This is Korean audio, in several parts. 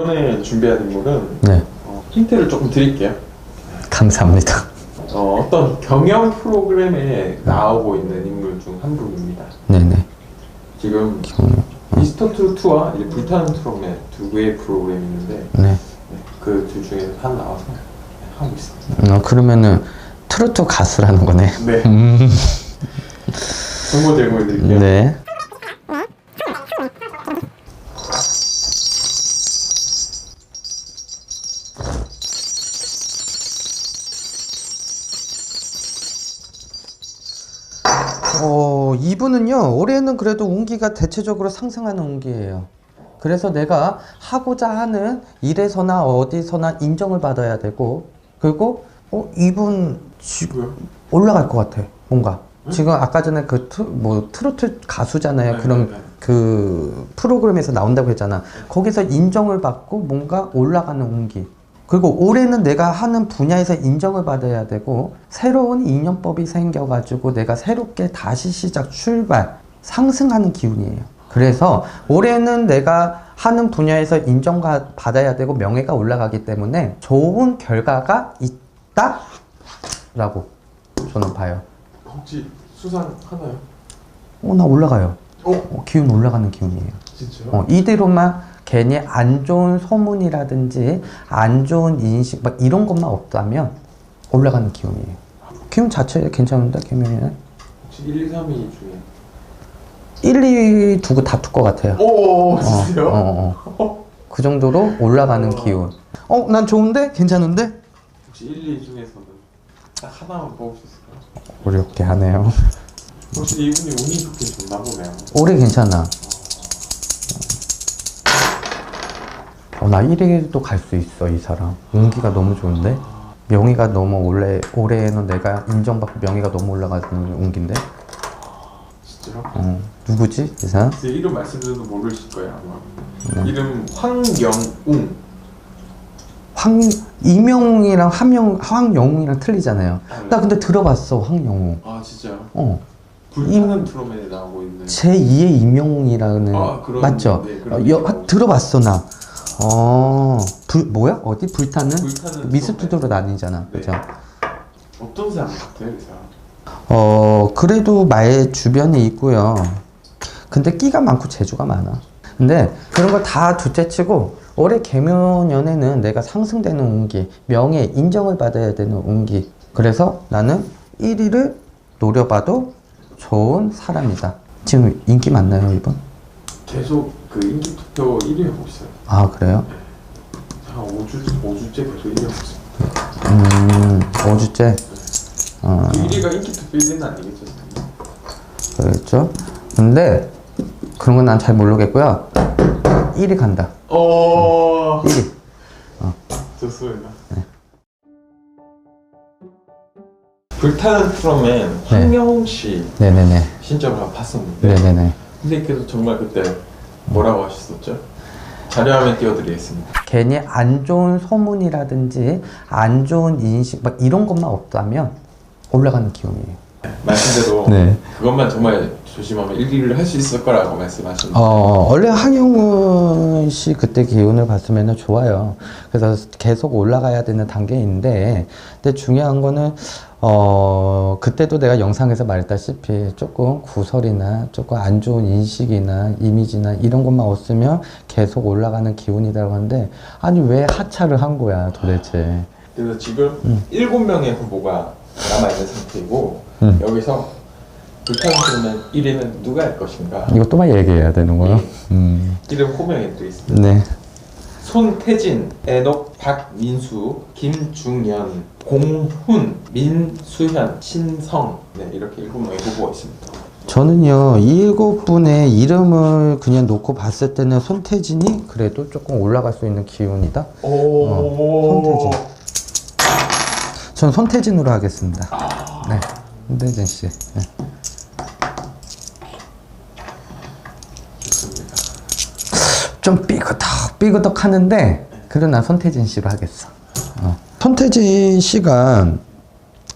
이번에 준비한 인물은 네. 어, 힌트를 조금 드릴게요. 감사합니다. 어, 어떤 경영 프로그램에 나오고 있는 인물 중 한 분입니다. 네네. 지금 경영. 미스터 트로트와 이제 불타는 트롯의 두 개의 프로그램이 있는데 네. 그 둘 중에서 하나 나와서 하고 있습니다. 어, 그러면은 트로트 가수라는 거네. 네, 음. 정보 제공해 드릴게요. 네. 어, 이분은요, 올해는 그래도 운기가 대체적으로 상승하는 운기예요. 그래서 내가 하고자 하는 일에서나 어디서나 인정을 받아야 되고, 그리고, 어, 이분 지금 올라갈 것 같아, 뭔가. 지금 아까 전에 그, 트, 뭐, 트로트 가수잖아요. 네, 그런 네, 네. 그 프로그램에서 나온다고 했잖아. 거기서 인정을 받고 뭔가 올라가는 운기. 그리고 올해는 내가 하는 분야에서 인정을 받아야 되고 새로운 인연법이 생겨가지고 내가 새롭게 다시 시작 출발 상승하는 기운이에요. 그래서 올해는 내가 하는 분야에서 인정가 받아야 되고 명예가 올라가기 때문에 좋은 결과가 있다 라고 저는 봐요. 혹시 수상 하나요? 어, 나 올라가요. 어, 어, 기운 올라가는 기운이에요. 진짜요? 어, 이대로만 괜히 안 좋은 소문이라든지 안 좋은 인식 막 이런 것만 없다면 올라가는 기운이에요. 기운 자체 괜찮은데 개명이는 혹시 1, 2, 3위 중에 1, 2 두고 다툴 것 같아요. 오, 어, 진짜요? 어, 어. 그 정도로 올라가는 기운. 어, 난 좋은데? 괜찮은데? 혹시 1, 2 중에서는 딱 하나만 뽑을 수 있을까요? 어렵게 하네요. 혹시 이분이 운이 좋게 좋나 보네요. 올해 괜찮아. 어, 나 1위도 갈 수 있어, 이 사람. 운기가 너무 좋은데? 명의가 너무 올해, 올해는 내가 인정받고 명의가 너무 올라가는 운기인데? 진짜요? 어, 누구지, 이 사람? 제 이름 말씀드려도 모르실 거예요 아마. 이름 황영웅. 황, 이명웅이랑 황영, 황영웅이랑 틀리잖아요. 나 근데 들어봤어, 황영웅. 아 진짜요? 어. 불타는 트롯맨에 나오고 있는. 제 2의 이명웅이라는. 아, 그런- 맞죠? 네, 어, 그런 여. 들어봤어, 나. 어, 불, 뭐야? 어디? 불타는? 불타는 미스투드로 나뉘잖아. 네. 그죠? 어떤 사람 같아요 이 사람? 어, 그래도 말 주변에 있고요. 근데 끼가 많고 재주가 많아. 근데 그런 걸다 둘째치고 올해 개묘년에는 내가 상승되는 운기, 명예, 인정을 받아야 되는 운기. 그래서 나는 1위를 노려봐도 좋은 사람이다. 지금 인기 많나요, 이번? 계속 그 인기 투표 1위 하고 있어요. 아, 그래요? 한 5주 5주째 계속 1위 하고 있어요. 음, 5주째? 어, 그 1위가 인기 투표 1위는 아니겠죠? 그랬죠? 근데 그런 건 난 잘 모르겠고요. 1위 간다. 어. 1위. 좋습니다. 불타는 트롯맨 황영웅 씨 네네네. 신점을 봤었는데 네네네. 선생님께서 정말 그때 뭐라고 하셨었죠? 자료화면 띄워드리겠습니다. 괜히 안 좋은 소문이라든지 안 좋은 인식 막 이런 것만 없다면 올라가는 기운이에요. 말씀대로 네. 그것만 정말 조심하면 1위를 할 수 있을 거라고 말씀하셨는데 어, 원래 황영훈 씨 그때 기운을 봤으면 좋아요. 그래서 계속 올라가야 되는 단계인데, 근데 중요한 거는, 어, 그때도 내가 영상에서 말했다시피 조금 구설이나 조금 안 좋은 인식이나 이미지나 이런 것만 없으면 계속 올라가는 기운이라고 하는데, 아니, 왜 하차를 한 거야, 도대체. 그래서 지금 음. 7명의 후보가 남아있는 상태이고 음. 여기서 트롯맨 1위는 누가 할 것인가 이거 또막 얘기해야 되는 거요? 음. 이름 호명에 또 있습니다. 네. 손태진, 애녹, 박민수, 김중현, 공훈, 민수현, 신성 네 이렇게 일곱 명의 후보가 있습니다. 저는요, 이 일곱 분의 이름을 그냥 놓고 봤을 때는 손태진이 그래도 조금 올라갈 수 있는 기운이다. 오, 손태진. 전 손태진으로 하겠습니다. 네. 손태진 씨. 네. 좋습니다. 좀 삐그덕, 삐그덕 하는데, 난 손태진 씨로 하겠어. 어. 손태진 씨가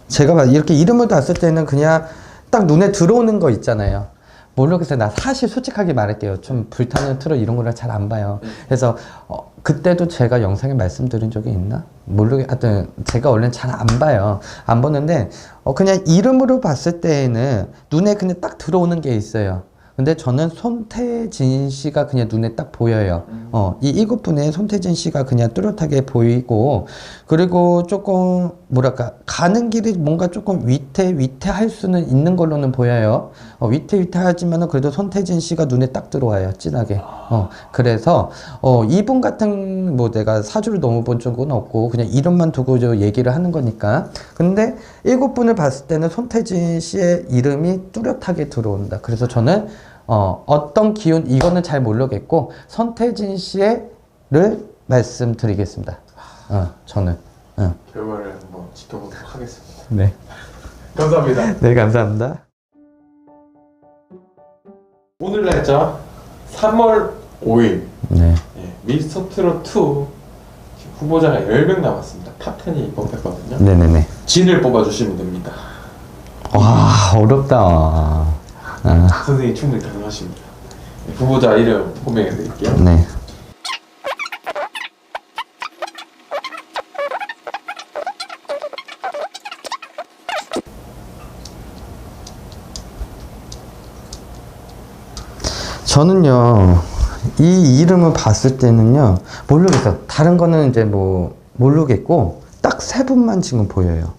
제가 봐- 이렇게 이름을 땄을 때는 그냥 딱 눈에 들어오는 거 있잖아요. 모르겠어요. 나 사실 솔직하게 말할게요. 좀 불타는 트롯 이런 거를 잘 안 봐요. 그래서 어, 그 그때도 제가 영상에 말씀드린 적이 있나? 모르겠, 하여튼 제가 원래는 잘 안 봐요. 안 보는데, 어, 그냥 이름으로 봤을 때에는 눈에 그냥 딱 들어오는 게 있어요. 근데 저는 손태진 씨가 그냥 눈에 딱 보여요. 어, 이 일곱 분의 손태진 씨가 그냥 뚜렷하게 보이고, 그리고 조금, 뭐랄까, 가는 길이 뭔가 조금 위태, 위태할 수는 있는 걸로는 보여요. 어, 위태, 위태하지만은 그래도 손태진 씨가 눈에 딱 들어와요. 진하게. 어, 그래서, 어, 이분 같은, 뭐 내가 사주를 너무 본 적은 없고, 그냥 이름만 두고 저 얘기를 하는 거니까. 근데 일곱 분을 봤을 때는 손태진 씨의 이름이 뚜렷하게 들어온다. 그래서 저는, 어, 어떤 기운, 이거는 잘 모르겠고, 손태진 씨를 말씀드리겠습니다. 어, 저는. 어. 결과를 한번 지켜보도록 하겠습니다. 네. 감사합니다. 네, 감사합니다. 오늘 날짜 3월 5일 네. 예, 미스터 트롯 2 지금 후보자가 10명 남았습니다. 탑10이 뽑혔거든요. 네네네. 진을 뽑아주시면 됩니다. 와, 어렵다. 아, 선생님 충분히 가능하십니다. 예, 후보자 이름 호명해 드릴게요. 네. 저는요, 이 이름을 봤을 때는요, 모르겠어. 다른 거는 이제 뭐, 모르겠고, 딱 세 분만 지금 보여요.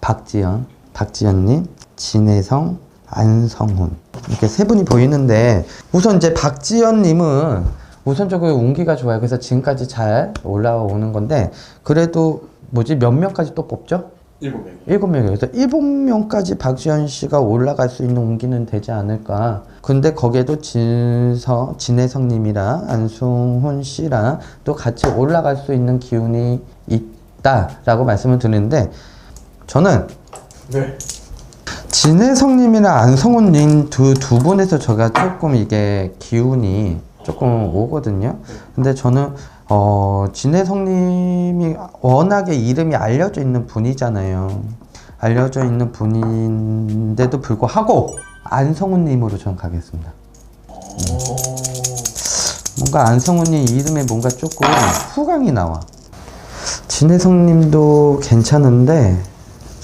박지연, 박지연님, 진혜성, 안성훈. 이렇게 세 분이 보이는데, 우선 이제 박지연 님은 우선적으로 운기가 좋아요. 그래서 지금까지 잘 올라오는 건데, 그래도 뭐지, 몇 명까지 또 뽑죠? 7명. 일곱 명이요. 그래서 일곱 명까지 박지현 씨가 올라갈 수 있는 운기는 되지 않을까. 근데 거기에도 진서, 진혜성님이랑 안승훈 씨랑 또 같이 올라갈 수 있는 기운이 있다라고 말씀을 드리는데, 저는 네. 진혜성님이랑 안성훈님 두, 두 분에서 제가 조금 이게 기운이 조금 오거든요. 근데 저는, 어, 진혜성님이 워낙에 이름이 알려져 있는 분이잖아요. 알려져 있는 분인데도 불구하고 안성훈님으로 저는 가겠습니다. 뭔가 안성훈님 이름에 뭔가 조금 후광이 나와. 진혜성님도 괜찮은데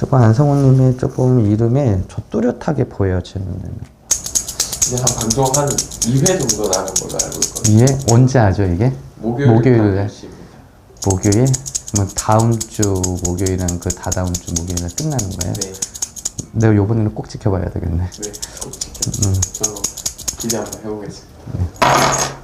조금 안성훈님의 조금 이름에 저 뚜렷하게 보여요 제 눈에는. 이제 한 방송 한 2회 정도 나는 걸로 알고 있거든요. 이게 언제 하죠 이게? 목요일 목요일에. 시입니다. 목요일? 뭐 다음 주 목요일이랑 그 다다음 주 목요일에 끝나는 거예요? 네. 내가 요번에는 꼭 지켜봐야 되겠네. 네. 꼭 지켜. 저도 기대 한번 해보겠습니다.